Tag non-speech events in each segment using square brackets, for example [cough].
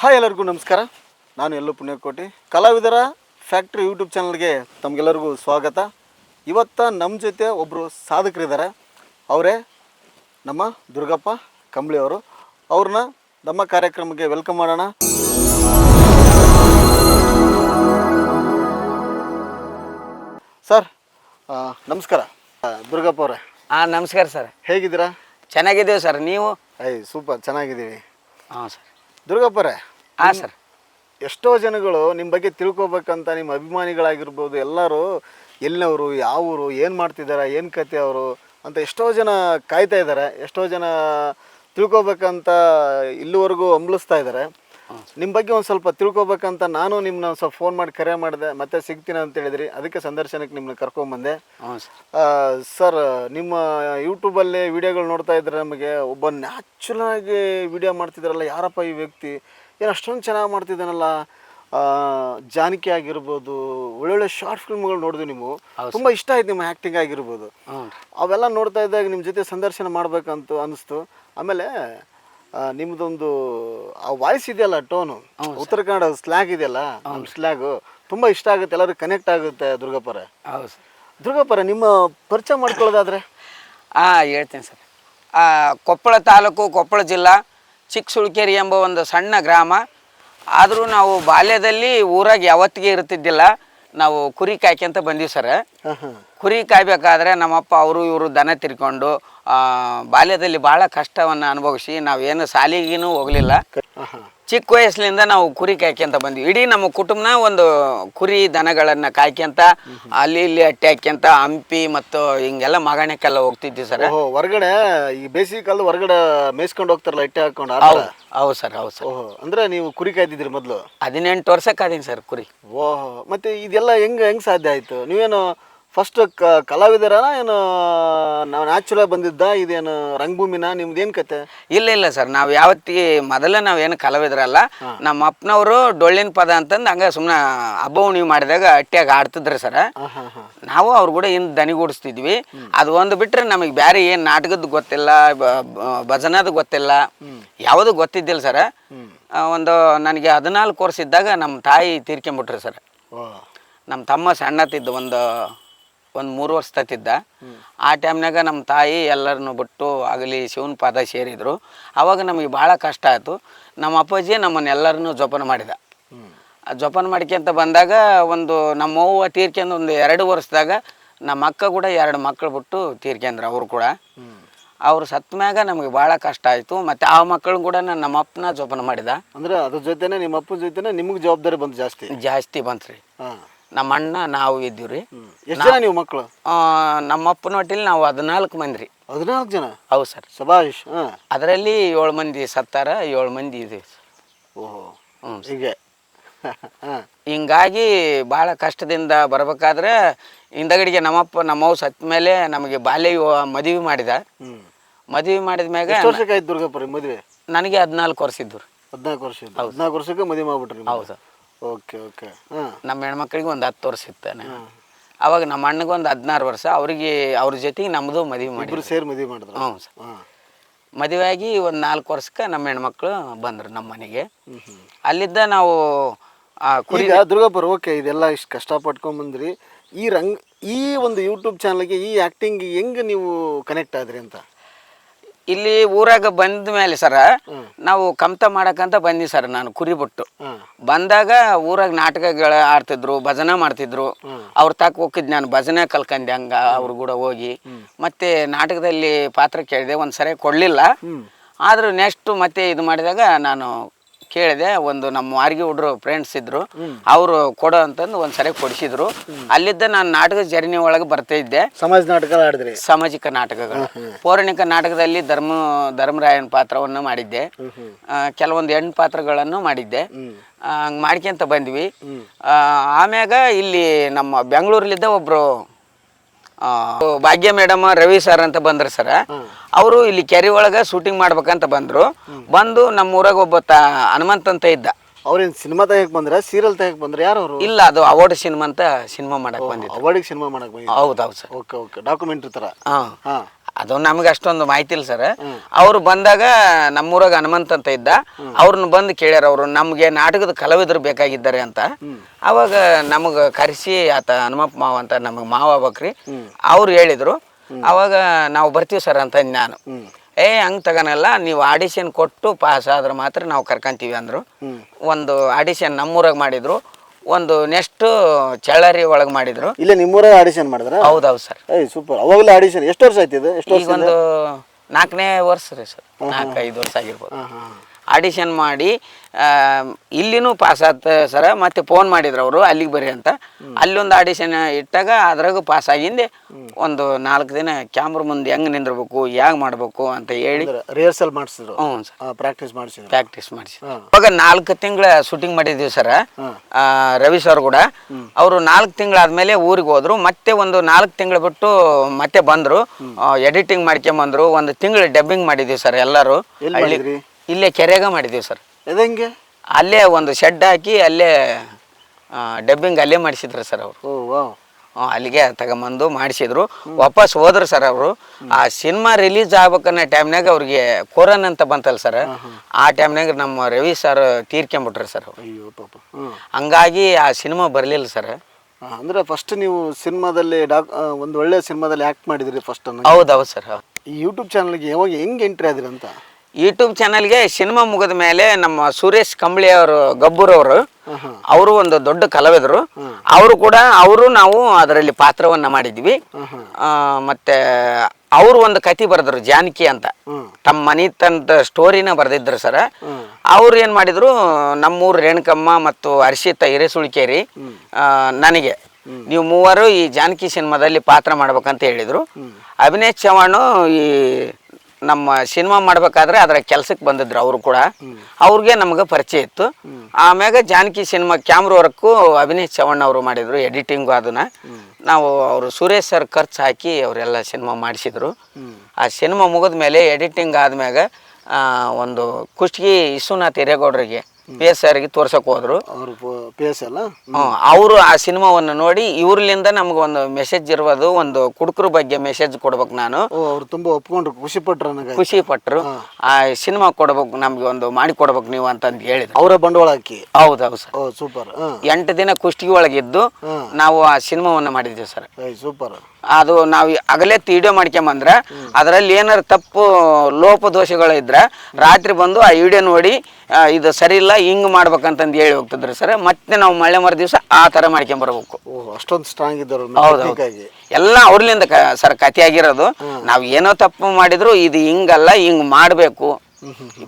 Hi ಎಲ್ಲರಿಗೂ ನಮಸ್ಕಾರ. ನಾನು ಎಲ್ಲೂ ಪುಣ್ಯಕೋಟಿ. ಕಲಾವಿದರ ಫ್ಯಾಕ್ಟ್ರಿ ಯೂಟ್ಯೂಬ್ ಚಾನಲ್ಗೆ ತಮಗೆಲ್ಲರಿಗೂ ಸ್ವಾಗತ. ಇವತ್ತ ನಮ್ಮ ಜೊತೆ ಒಬ್ಬರು ಸಾಧಕರಿದ್ದಾರೆ ಅವರೇ ನಮ್ಮ ದುರ್ಗಪ್ಪ ಕಂಬಳಿ ಅವರು. ಅವ್ರನ್ನ ನಮ್ಮ ಕಾರ್ಯಕ್ರಮಕ್ಕೆ ವೆಲ್ಕಮ್ ಮಾಡೋಣ. ಸರ್ ನಮಸ್ಕಾರ. ದುರ್ಗಪ್ಪ ಅವರೇ. ಹಾಂ ನಮಸ್ಕಾರ ಸರ್. ಹೇಗಿದ್ದೀರಾ? ಚೆನ್ನಾಗಿದ್ದೀವಿ ಸರ್. ನೀವು? ಐ ಸೂಪರ್. ಚೆನ್ನಾಗಿದ್ದೀವಿ. ಹಾಂ ಸರ್. ದುರ್ಗಪ್ಪರೇ ಹಾಂ ಸರ್. ಎಷ್ಟೋ ಜನಗಳು ನಿಮ್ಮ ಬಗ್ಗೆ ತಿಳ್ಕೊಬೇಕಂತ ನಿಮ್ಮ ಅಭಿಮಾನಿಗಳಾಗಿರ್ಬೋದು ಎಲ್ಲರೂ ಎಲ್ಲಿನವರು ಯಾವ ಊರು ಏನು ಮಾಡ್ತಿದ್ದಾರೆ ಏನು ಕತೆ ಅವರು ಅಂತ ಎಷ್ಟೋ ಜನ ಕಾಯ್ತಾ ಇದ್ದಾರೆ ಎಷ್ಟೋ ಜನ ತಿಳ್ಕೊಬೇಕಂತ ಇಲ್ಲಿವರೆಗೂ ಅಂಬಲಿಸ್ತಾ ಇದ್ದಾರೆ ನಿಮ್ಮ ಬಗ್ಗೆ ಒಂದು ಸ್ವಲ್ಪ ತಿಳ್ಕೊಬೇಕಂತ ನಾನು ನಿಮ್ಮನ್ನ ಸ್ವಲ್ಪ ಫೋನ್ ಮಾಡಿ ಕರೆ ಮಾಡಿದೆ ಮತ್ತೆ ಸಿಗ್ತೀನಿ ಅಂತ ಹೇಳಿದ್ರಿ. ಅದಕ್ಕೆ ಸಂದರ್ಶನಕ್ಕೆ ನಿಮ್ಮನ್ನ ಕರ್ಕೊಂಬಂದೆ ಸರ್. ನಿಮ್ಮ ಯೂಟ್ಯೂಬಲ್ಲಿ ವಿಡಿಯೋಗಳು ನೋಡ್ತಾ ಇದ್ರೆ ನಮಗೆ ಒಬ್ಬ ನ್ಯಾಚುರಲ್ ಆಗಿ ವಿಡಿಯೋ ಮಾಡ್ತಿದ್ರಲ್ಲ ಯಾರಪ್ಪ ಈ ವ್ಯಕ್ತಿ? ಏನು ಅಷ್ಟೊಂದು ಚೆನ್ನಾಗಿ ಮಾಡ್ತಿದ್ದಾನಲ್ಲ? ಜಾನಕಿ ಆಗಿರ್ಬೋದು ಒಳ್ಳೊಳ್ಳೆ ಶಾರ್ಟ್ ಫಿಲ್ಮ್ಗಳು ನೋಡಿದ್ವಿ ನೀವು. ತುಂಬ ಇಷ್ಟ ಆಯ್ತು ನಿಮ್ಮ ಆ್ಯಕ್ಟಿಂಗ್ ಆಗಿರ್ಬೋದು. ಅವೆಲ್ಲ ನೋಡ್ತಾ ಇದ್ದಾಗ ನಿಮ್ಮ ಜೊತೆ ಸಂದರ್ಶನ ಮಾಡ್ಬೇಕಂತ ಅನಿಸ್ತು. ಆಮೇಲೆ ನಿಮ್ಮದೊಂದು ನಿಮ್ದೊಂದು ಆ ವಾಯ್ಸ್ ಇದೆಯಲ್ಲ ಟೋನು ಉತ್ತರ ಕನ್ನಡ ಸ್ಲ್ಯಾಗ್ ಇದೆಯಲ್ಲ? ನಮ್ಮ ಸ್ಲ್ಯಾಗು ತುಂಬ ಇಷ್ಟ ಆಗುತ್ತೆ ಎಲ್ಲರೂ ಕನೆಕ್ಟ್ ಆಗುತ್ತೆ ದುರ್ಗಾಪರ. ಹೌದು ಸರ್ ದುರ್ಗಪ್ಪರ ನಿಮ್ಮ ಪರಿಚಯ ಮಾಡ್ಕೊಳ್ಳೋದಾದ್ರೆ? ಹಾಂ ಹೇಳ್ತೀನಿ ಸರ್ ಕೊಪ್ಪಳ ತಾಲೂಕು ಕೊಪ್ಪಳ ಜಿಲ್ಲಾ. ಚಿಕ್ಕಸುಳ್ಕೇರಿ ಎಂಬ ಒಂದು ಸಣ್ಣ ಗ್ರಾಮ. ಆದರೂ ನಾವು ಬಾಲ್ಯದಲ್ಲಿ ಊರಾಗ ಯಾವತ್ತಿಗೆ ಇರ್ತಿದ್ದಿಲ್ಲ ನಾವು ಕುರಿ ಕಾಯ್ಕೊಂತ ಬಂದೀವಿ ಸರ್. ಕುರಿ ಕಾಯ್ಬೇಕಾದ್ರೆ ನಮ್ಮಪ್ಪ ಅವರು ಇವರು ದನ ತಿರ್ಕೊಂಡು ಬಾಲ್ಯದಲ್ಲಿ ಭಾಳ ಕಷ್ಟವನ್ನು ಅನುಭವಿಸಿ ನಾವೇನು ಶಾಲಿಗೇನು ಹೋಗಲಿಲ್ಲ. ಚಿಕ್ಕ ವಯಸ್ಸಿನಿಂದ ನಾವು ಕುರಿ ಕಾಯ್ಕೊಂತ ಬಂದ್ವಿ. ಇಡೀ ನಮ್ಮ ಕುಟುಂಬನ ಒಂದು ಕುರಿ ದನಗಳನ್ನ ಕಾಯ್ಕೊಂತ ಅಲ್ಲಿ ಇಲ್ಲಿ ಅಟ್ಟಿ ಹಾಕ್ಯಂತ ಹಂಪಿ ಮತ್ತು ಹಿಂಗೆಲ್ಲ ಮಗಣಕ್ಕೆಲ್ಲ ಹೋಗ್ತಿದ್ವಿ ಸರ್. ಓಹೋ ಹೊರಗಡೆ ಈ ಬೇಸಿಗೆ ಕಾಲದ ಹೊರಗಡೆ ಮೇಯ್ಸ್ಕೊಂಡು ಹೋಗ್ತಾರಲ್ಲ ಇಟ್ಟೆ ಹಾಕೊಂಡು ಹೌದು ಹೌದು ಸರ್ ಹೌದು ಸರ್. ಓಹೋ ಅಂದ್ರೆ ನೀವು ಕುರಿ ಕಾಯ್ದಿದ್ರಿ ಮೊದಲು? ಹದಿನೆಂಟು ವರ್ಷಕ್ಕೆ ಕಾದೀನಿ ಸರ್ ಕುರಿ. ಓಹೋ ಮತ್ತೆ ಇದೆಲ್ಲ ಹೆಂಗ್ ಹೆಂಗ್ ಸಾಧ್ಯ ಆಯ್ತು? ನೀವೇನು ಫಸ್ಟ್ ಕಲಾವಿದರ ಏನು ನಾವು ನ್ಯಾಚುರಲ್ ಬಂದಿದ್ದ ಇದೇನು ರಂಗಭೂಮಿನ ನಿಮ್ದು ಏನು ಕತೆ? ಇಲ್ಲ ಇಲ್ಲ ಸರ್ ನಾವು ಯಾವತ್ತಿಗೆ ಮೊದಲೇ ನಾವೇನು ಕಲಾವಿದರಲ್ಲ ನಮ್ಮ ಅಪ್ಪನವರು ಡೊಳ್ಳಿನ ಪದ ಅಂತಂದು ಹಂಗೆ ಸುಮ್ಮನೆ ಹಬ್ಬ ಹುಣ್ಣಿಮೆ ಮಾಡಿದಾಗ ಅಟ್ಟಿಯಾಗಿ ಆಡ್ತಿದ್ರು ಸರ್. ನಾವು ಅವ್ರು ಕೂಡ ಹಿಂದೆ ದನಿಗೂಡಿಸ್ತಿದ್ವಿ. ಅದು ಒಂದು ಬಿಟ್ಟರೆ ನಮಗೆ ಬೇರೆ ಏನು ನಾಟಕದ್ದು ಗೊತ್ತಿಲ್ಲ ಭಜನದ ಗೊತ್ತಿಲ್ಲ ಯಾವುದು ಗೊತ್ತಿದ್ದಿಲ್ಲ ಸರ್. ಒಂದು ನನಗೆ ಹದಿನಾಲ್ಕು ವರ್ಷ ಇದ್ದಾಗ ನಮ್ಮ ತಾಯಿ ತೀರ್ಕೊಂಬಿಟ್ರು ಸರ್. ನಮ್ಮ ತಮ್ಮ ಸಣ್ಣತಿದ್ದು ಒಂದು ಒಂದು ಮೂರು ವರ್ಷ ತತ್ತಿದ್ದ. ಆ ಟೈಮ್ನಾಗ ನಮ್ಮ ತಾಯಿ ಎಲ್ಲರನ್ನು ಬಿಟ್ಟು ಆಗಲಿ ಶಿವನ ಪಾದ ಸೇರಿದರು. ಆವಾಗ ನಮಗೆ ಭಾಳ ಕಷ್ಟ ಆಯಿತು. ನಮ್ಮ ಅಪ್ಪಾಜಿ ನಮ್ಮನ್ನೆಲ್ಲರನ್ನೂ ಜೋಪಾನ ಮಾಡಿದ. ಜೋಪಾನ ಮಾಡ್ಕೊಂತ ಬಂದಾಗ ಒಂದು ನಮ್ಮ ಅವ್ವ ತೀರ್ಕೊಂಡು ಒಂದು ಎರಡು ವರ್ಷದಾಗ ನಮ್ಮ ಅಕ್ಕ ಕೂಡ ಎರಡು ಮಕ್ಕಳು ಬಿಟ್ಟು ತೀರ್ಕೊಂಡ್ರು ಅವರು ಕೂಡ. ಅವ್ರು ಸತ್ಮ್ಯಾಗ ನಮಗೆ ಭಾಳ ಕಷ್ಟ ಆಯಿತು. ಮತ್ತು ಆ ಮಕ್ಕಳು ಕೂಡ ನಾನು ನಮ್ಮ ಅಪ್ಪನ ಜೋಪಾನ ಮಾಡಿದ. ಅಂದ್ರೆ ಅದ್ರ ಜೊತೆನೆ ನಿಮ್ಮ ಅಪ್ಪನ ಜೊತೆನೆ ನಿಮಗೆ ಜವಾಬ್ದಾರಿ ಬಂತು ಜಾಸ್ತಿ? ಜಾಸ್ತಿ ಬಂತು ರೀ ಹಾಂ. ನಮ್ಮ ಅಣ್ಣ ನಾವು ಇದ್ದೀವಿ ರೀ ಎಷ್ಟು ಜನ ನೀವು ಮಕ್ಕಳು ನಮ್ಮ ಅಪ್ಪನ ಒಟ್ಟಿಲ್ಲಿ ನಾವು ಹದಿನಾಲ್ಕು ಮಂದಿ ರೀ ಹದಿನಾಲ್ಕು ಜನ? ಹೌದು ಸರ್. ಸಬಾಷ್ ಹಾಂ. ಅದರಲ್ಲಿ ಏಳು ಮಂದಿ ಸತ್ತಾರ ಏಳು ಮಂದಿ ಇದೀವಿ ಓಹೋ. ಹ್ಞೂ ಹೀಗೆ. [laughs] ಹಿಂಗಾಗಿ ಭಾಳ ಕಷ್ಟದಿಂದ ಬರಬೇಕಾದ್ರೆ ಹಿಂದಗಡೆಗೆ ನಮ್ಮಪ್ಪ ನಮ್ಮವ್ ಸತ್ತ ಮೇಲೆ ನಮಗೆ ಬಾಲ್ಯ ವಿವಾಹ ಮದುವೆ ಮಾಡಿದ. ಮದುವೆ ಮಾಡಿದ ಮ್ಯಾಗ ವರ್ಷಕ್ಕೆ ಆಯ್ತು ದುರ್ಗಪ್ಪರಿ ಮದುವೆ? ನನಗೆ ಹದಿನಾಲ್ಕು ವರ್ಷ ಇದ್ದು ಹದಿನಾಲ್ಕು ವರ್ಷ ಹದಿನಾಲ್ಕು ವರ್ಷಕ್ಕೆ ಮದುವೆ ಮಾಡ್ಬಿಟ್ರಿ ಹೌದು ಸರ್. Okay okay. ಹಾಂ ನಮ್ಮ ಹೆಣ್ಮಕ್ಳಿಗೆ ಒಂದು ಹತ್ತು ವರ್ಷ ಇತ್ತಾನೆ. ಅವಾಗ ನಮ್ಮ ಅಣ್ಣಗೆ ಒಂದು ಹದಿನಾರು ವರ್ಷ. ಅವ್ರಿಗೆ ಅವ್ರ ಜೊತೆಗೆ ನಮ್ಮದು ಮದುವೆ ಮಾಡಿ ಇಬ್ರು ಸೇರಿ ಮದುವೆ ಮಾಡಿದ್ರು? ಹ್ಞೂ ಸರ್. ಹಾಂ ಮದುವೆ ಆಗಿ ಒಂದು ನಾಲ್ಕು ವರ್ಷಕ್ಕೆ ನಮ್ಮ ಹೆಣ್ಮಕ್ಳು ಬಂದರು ನಮ್ಮ ಮನೆಗೆ. ಅಲ್ಲಿದ್ದ ನಾವು ಆ ಕುರಿ ಈಗ ದುರ್ಗಾಪುರ ಓಕೆ ಇದೆಲ್ಲ ಇಷ್ಟು ಕಷ್ಟಪಟ್ಕೊಂಬಂದ್ರಿ. ಈ ರಂಗ್ ಈ ಒಂದು ಯೂಟ್ಯೂಬ್ ಚಾನಲ್ಗೆ ಈ ಆ್ಯಕ್ಟಿಂಗ್ ಹೆಂಗೆ ನೀವು ಕನೆಕ್ಟ್ ಆದ್ರಿ ಅಂತ? ಇಲ್ಲಿ ಊರಾಗ ಬಂದ ಮೇಲೆ ಸರ ನಾವು ಕಮತ ಮಾಡಕಂತ ಬಂದಿ ಸರ್ ನಾನು ಕುರಿ ಬಿಟ್ಟು ಬಂದಾಗ ಊರಾಗ ನಾಟಕಗಳ ಆಡ್ತಿದ್ರು ಭಜನೆ ಮಾಡ್ತಿದ್ರು. ಅವ್ರ ತಾಕ ಹೋಗಿದ್ ನಾನು ಭಜನೆ ಕಲ್ಕಂಡೆ ಹಂಗ ಅವ್ರ ಕೂಡ ಹೋಗಿ. ಮತ್ತೆ ನಾಟಕದಲ್ಲಿ ಪಾತ್ರ ಕೇಳಿದೆ ಒಂದ್ಸರಿ ಕೊಡ್ಲಿಲ್ಲ. ಆದ್ರೂ ಆದರೂ ನೆಕ್ಸ್ಟ್ ಮತ್ತೆ ಇದು ಮಾಡಿದಾಗ ನಾನು ಕೇಳಿದೆ ಒಂದು ನಮ್ಮ ಮಾರ್ಗಿ ಹುಡ್ರು ಫ್ರೆಂಡ್ಸ್ ಇದ್ರು. ಅವರು ಕೊಡೋ ಅಂತಂದು ಒಂದು ಸರಿ ಕೊಡಿಸಿದ್ರು. ಅಲ್ಲಿದ್ದ ನಾನು ನಾಟಕ ಜರ್ನಿ ಒಳಗೆ ಬರ್ತಾ ಇದ್ದೆ. ಸಮಾಜ ನಾಟಕ ಆಡಿದ್ರಿ? ಸಾಮಾಜಿಕ ನಾಟಕಗಳು. ಪೌರಾಣಿಕ ನಾಟಕದಲ್ಲಿ ಧರ್ಮ ಧರ್ಮರಾಯನ ಪಾತ್ರವನ್ನು ಮಾಡಿದ್ದೆ. ಕೆಲವೊಂದು ಹೆಣ್ಣು ಪಾತ್ರಗಳನ್ನು ಮಾಡಿದ್ದೆ. ಹಂಗೆ ಮಾಡ್ಕೊಂತ ಬಂದ್ವಿ. ಆಮ್ಯಾಗ ಇಲ್ಲಿ ನಮ್ಮ ಬೆಂಗಳೂರಲ್ಲಿದ್ದ ಒಬ್ಬರು ಭಾಗ್ಯ ಮೇಡಮ್ ರವಿ ಸರ್ ಅಂತ ಬಂದ್ರು ಸರ್ ಅವರು ಇಲ್ಲಿ ಕೆರೆ ಒಳಗೆ ಶೂಟಿಂಗ್ ಮಾಡ್ಬೇಕಂತ ಬಂದರು. ಬಂದು ನಮ್ಮ ಊರಾಗ ಒಬ್ಬ ತ ಹನುಮಂತ ಅಂತ ಇದ್ದ. ಅವ್ರೇನು ಸಿನಿಮಾ ತೆಗಕ್ಕೆ ಬಂದ್ರೆ? ಸೀರಿಯಲ್ ತೆಗಕ್ಕೆ ಬಂದ್ರೆ? ಯಾರು ಅವರು? ಇಲ್ಲ ಅದು ಅವಾರ್ಡ್ ಸಿನಿಮಾ ಅಂತ ಸಿನಿಮಾ ಮಾಡಕ್ ಬಂದಿದ್ದು ಅವಾರ್ಡಿಗೆ ಸಿನಿಮಾ ಮಾಡಕ್ ಬಂದಿದ್ದು ಹೌದು ಹೌದು ಸರ್. Okay okay. ಡಾಕ್ಯುಮೆಂಟ್ರಿ ತರ. ಹಾಂ. ಹಾಂ. ಅದು ನಮ್ಗೆ ಅಷ್ಟೊಂದು ಮಾಹಿತಿ ಇಲ್ಲ ಸರ್. ಅವ್ರು ಬಂದಾಗ ನಮ್ಮೂರಾಗ ಹನುಮಂತ ಅಂತ ಇದ್ದ. ಅವ್ರನ್ನ ಬಂದು ಕೇಳ್ಯಾರ ಅವರು ನಮಗೆ ನಾಟಕದ ಕಲಾವಿದರು ಬೇಕಾಗಿದ್ದಾರೆ ಅಂತ. ಅವಾಗ ನಮಗೆ ಕರೆಸಿ ಆತ ಹನುಮಪ್ಪ ಮಾವ ಅಂತ ನಮಗೆ ಮಾವ ಆಗ್ಬೇಕ್ರಿ. ಅವ್ರು ಹೇಳಿದ್ರು. ಅವಾಗ ನಾವು ಬರ್ತೀವಿ ಸರ್ ಅಂತ ನಾನು. ಏ ಹಂಗೆ ತಗೋನಲ್ಲ ನೀವು ಆಡಿಷನ್ ಕೊಟ್ಟು ಪಾಸ್ ಆದ್ರೆ ಮಾತ್ರ ನಾವು ಕರ್ಕೊಂತೀವಿ ಅಂದರು. ಒಂದು ಆಡಿಷನ್ ನಮ್ಮೂರಾಗ ಮಾಡಿದ್ರು ಒಂದು ನೆಕ್ಸ್ಟ್ ಚಳ್ಳರಿ ಒಳಗೆ ಮಾಡಿದ್ರು. ಇಲ್ಲ ನಿಮ್ಮೂರ ಆಡಿಷನ್ ಮಾಡಿದ್ರ? ಹೌದೌದು ಸರ್. ಏಯ್ ಸೂಪರ್ ಅವಾಗಲೇ ಆಡಿಷನ್ ಎಷ್ಟು ವರ್ಷ ಆಯ್ತು ಇದು? ಎಷ್ಟು ವರ್ಷ ಈಗ ಒಂದು ನಾಲ್ಕನೇ ವರ್ಷ ರೀ ಸರ್. ನಾಲ್ಕು ಐದು ವರ್ಷ ಆಗಿರ್ಬೋದು. ಆಡಿಷನ್ ಮಾಡಿ ಇಲ್ಲಿನೂ ಪಾಸ್ ಆತ ಸರ ಮತ್ತೆ ಫೋನ್ ಮಾಡಿದ್ರು ಅವರು ಅಲ್ಲಿಗೆ ಬರ್ರಿ ಅಂತ. ಅಲ್ಲೊಂದು ಆಡಿಷನ್ ಇಟ್ಟಾಗ ಅದ್ರಾಗೂ ಪಾಸ್ ಆಗಿಂದೆ ಒಂದು ನಾಲ್ಕು ದಿನ ಕ್ಯಾಮ್ರ ಮುಂದೆ ಹೆಂಗೆ ನಿಂದಿರ್ಬೇಕು ಹೇಗೆ ಮಾಡಬೇಕು ಅಂತ ಹೇಳಿ. ರಿಹರ್ಸಲ್ ಮಾಡಿಸಿದ್ರು. ಹ್ಞೂ ಸರ್ ಪ್ರಾಕ್ಟೀಸ್ ಮಾಡಿಸಿದ್ರು. ಪ್ರಾಕ್ಟೀಸ್ ಮಾಡಿಸಿ ಇವಾಗ ನಾಲ್ಕು ತಿಂಗಳ ಶೂಟಿಂಗ್ ಮಾಡಿದ್ದೀವಿ ಸರ್ ರವಿ ಸರ್ ಕೂಡ. ಅವರು ನಾಲ್ಕು ತಿಂಗಳಾದ್ಮೇಲೆ ಊರಿಗೆ ಹೋದ್ರು. ಮತ್ತೆ ಒಂದು ನಾಲ್ಕು ತಿಂಗಳು ಬಿಟ್ಟು ಮತ್ತೆ ಬಂದರು. ಎಡಿಟಿಂಗ್ ಮಾಡ್ಕೊಂಬಂದ್ರು. ಒಂದು ತಿಂಗಳು ಡಬ್ಬಿಂಗ್ ಮಾಡಿದ್ದೀವಿ ಸರ್ ಎಲ್ಲರೂ. ಇಲ್ಲೇ ಕೆರೆಗ ಮಾಡಿದ್ದೀವಿ ಸರ್. ಹೆಂಗೆ? ಅಲ್ಲೇ ಒಂದು ಶೆಡ್ ಹಾಕಿ ಅಲ್ಲೇ ಡಬ್ಬಿಂಗ್ ಅಲ್ಲೇ ಮಾಡಿಸಿದ್ರು ಸರ್ ಅವರು. ಅಲ್ಲಿಗೆ ತಗೊಂಬಂದು ಮಾಡಿಸಿದ್ರು. ವಾಪಸ್ ಹೋದ್ರು ಸರ್ ಅವರು. ಆ ಸಿನಿಮಾ ರಿಲೀಸ್ ಆಗ್ಬೇಕನ್ನೋ ಟೈಮ್ನಾಗ ಅವ್ರಿಗೆ ಕೊರೋನಾ ಅಂತ ಬಂತಲ್ಲ ಸರ್. ಆ ಟೈಮ್ನಾಗ ನಮ್ಮ ರವಿ ಸರ್ ತೀರ್ಕೊಂಬಿಟ್ರು ಸರ್ ಹಂಗಾಗಿ ಆ ಸಿನಿಮಾ ಬರಲಿಲ್ಲ ಸರ್. ಅಂದ್ರೆ ಫಸ್ಟ್ ನೀವು ಸಿನಿಮಾದಲ್ಲಿ ಡಾಕ್ ಒಂದು ಒಳ್ಳೆ ಸಿನಿಮಾದಲ್ಲಿ ಆಕ್ಟ್ ಮಾಡಿದ್ರಿ ಫಸ್ಟ್ ಹೌದೌದು ಸರ್ ಈ ಯೂಟ್ಯೂಬ್ ಚಾನಲ್ಗೆ ಯಾವಾಗ ಹೆಂಗೆ ಎಂಟ್ರಿ ಆದ್ರಿ ಅಂತ? ಯೂಟ್ಯೂಬ್ ಚಾನಲ್ಗೆ ಸಿನಿಮಾ ಮುಗಿದ ಮೇಲೆ ನಮ್ಮ ಸುರೇಶ್ ಕಂಬಳಿ ಅವರು ಗಬ್ಬೂರ್ ಅವರು ಅವರು ಒಂದು ದೊಡ್ಡ ಕಲಾವಿದರು. ಅವರು ಕೂಡ ಅವರು ನಾವು ಅದರಲ್ಲಿ ಪಾತ್ರವನ್ನ ಮಾಡಿದ್ವಿ. ಮತ್ತೆ ಅವರು ಒಂದು ಕತೆ ಬರೆದ್ರು ಜಾನಕಿ ಅಂತ. ತಮ್ಮ ಮನಿ ತಂದ ಸ್ಟೋರಿನ ಬರೆದಿದ್ರು ಸರ. ಅವ್ರು ಏನು ಮಾಡಿದ್ರು ನಮ್ಮೂರು ರೇಣುಕಮ್ಮ ಮತ್ತು ಹರ್ಷಿತ ಹಿರೇಸುಳಿಕೇರಿ ನನಗೆ. ನೀವು ಮೂವರು ಈ ಜಾನಕಿ ಸಿನಿಮಾದಲ್ಲಿ ಪಾತ್ರ ಮಾಡ್ಬೇಕಂತ ಹೇಳಿದ್ರು. ಅಭಿನಯ್ ಚವಾಣು ಈ ನಮ್ಮ ಸಿನಿಮಾ ಮಾಡ್ಬೇಕಾದ್ರೆ ಅದರ ಕೆಲ್ಸಕ್ಕೆ ಬಂದಿದ್ರು ಅವರು ಕೂಡ. ಅವ್ರಿಗೆ ನಮ್ಗೆ ಪರಿಚಯ ಇತ್ತು. ಆಮ್ಯಾಗ Janaki cinema camera work Abhinay Chavan ಅವರು ಮಾಡಿದ್ರು ಎಡಿಟಿಂಗು ಅದನ್ನ. ನಾವು ಅವರು ಸುರೇಶ್ ಸರ್ ಖರ್ಚು ಹಾಕಿ ಅವರೆಲ್ಲ ಸಿನಿಮಾ ಮಾಡಿಸಿದ್ರು. ಆ ಸಿನಿಮಾ ಮುಗಿದ ಮೇಲೆ ಎಡಿಟಿಂಗ್ ಆದ್ಮ್ಯಾಗ ಒಂದು ಕುಷ್ಟಗಿ ವಿಶ್ವನಾಥ್ ಹಿರೇಗೌಡರಿಗೆ ಪಿ ಎಸ್ ಆರ್ಗೆ ತೋರ್ಸಕ್ ಹೋದ್ರು. ಅವರು ಪಿ ಎಸ್ ಅಲ್ಲ ಅವರು ಆ ಸಿನಿಮಾವನ್ನು ನೋಡಿ ಇವ್ರಲಿಂದ ನಮ್ಗೆ ಒಂದು ಮೆಸೇಜ್ ಇರೋದು ಒಂದು ಕುಡುಕರ ಬಗ್ಗೆ ಮೆಸೇಜ್ ಕೊಡ್ಬೇಕು ನಾನು. ಓ ಅವ್ರು ತುಂಬಾ ಒಪ್ಕೊಂಡ್ರು ಖುಷಿ ಪಟ್ರು ನನಗೆ ಖುಷಿ ಪಟ್ರು. ಆ ಸಿನಿಮಾ ಕೊಡ್ಬೇಕು ನಮ್ಗೆ ಒಂದು ಮಾಡಿ ಕೊಡ್ಬೇಕು ನೀವು ಅಂತಂದು ಹೇಳಿದ್ರು. ಅವರ ಬಂಡವಾಳ ಹಾಕಿ. ಹೌದೌದು ಸರ್. ಓ ಸೂಪರ್. ಹಾಂ. ಎಂಟು ದಿನ ಕುಷ್ಟಗಿ ಒಳಗಿದ್ದು ನಾವು ಆ ಸಿನಿಮಾವನ್ನು ಮಾಡಿದ್ವಿ ಸರ್. ಸೂಪರ್. ಅದು ನಾವು ಅಗಲೇ ವಿಡಿಯೋ ಮಾಡ್ಕೊಂಬಂದ್ರೆ ಅದರಲ್ಲಿ ಏನಾರು ತಪ್ಪು ಲೋಪ ದೋಷಗಳಿದ್ರೆ ರಾತ್ರಿ ಬಂದು ಆ ವಿಡಿಯೋ ನೋಡಿ ಇದು ಸರಿ ಇಲ್ಲ ಹಿಂಗ್ ಮಾಡ್ಬೇಕಂತಂದು ಹೇಳಿ ಹೋಗ್ತಿದ್ರು ಸರ್. ಮತ್ತೆ ನಾವು ಮಳೆ ಮರು ದಿವಸ ಆ ಥರ ಮಾಡ್ಕೊಂಬರ್ಬೇಕು ಬರ್ಬೇಕು. ಅಷ್ಟೊಂದು ಸ್ಟ್ರಾಂಗ್ ಇದ್ದರು ಹೌದು ಎಲ್ಲ ಅವ್ರಲಿಂದ ಸರ್ ಕತೆ ಆಗಿರೋದು. ನಾವು ಏನೋ ತಪ್ಪು ಮಾಡಿದ್ರು ಇದು ಹಿಂಗಲ್ಲ ಹಿಂಗ್ ಮಾಡಬೇಕು.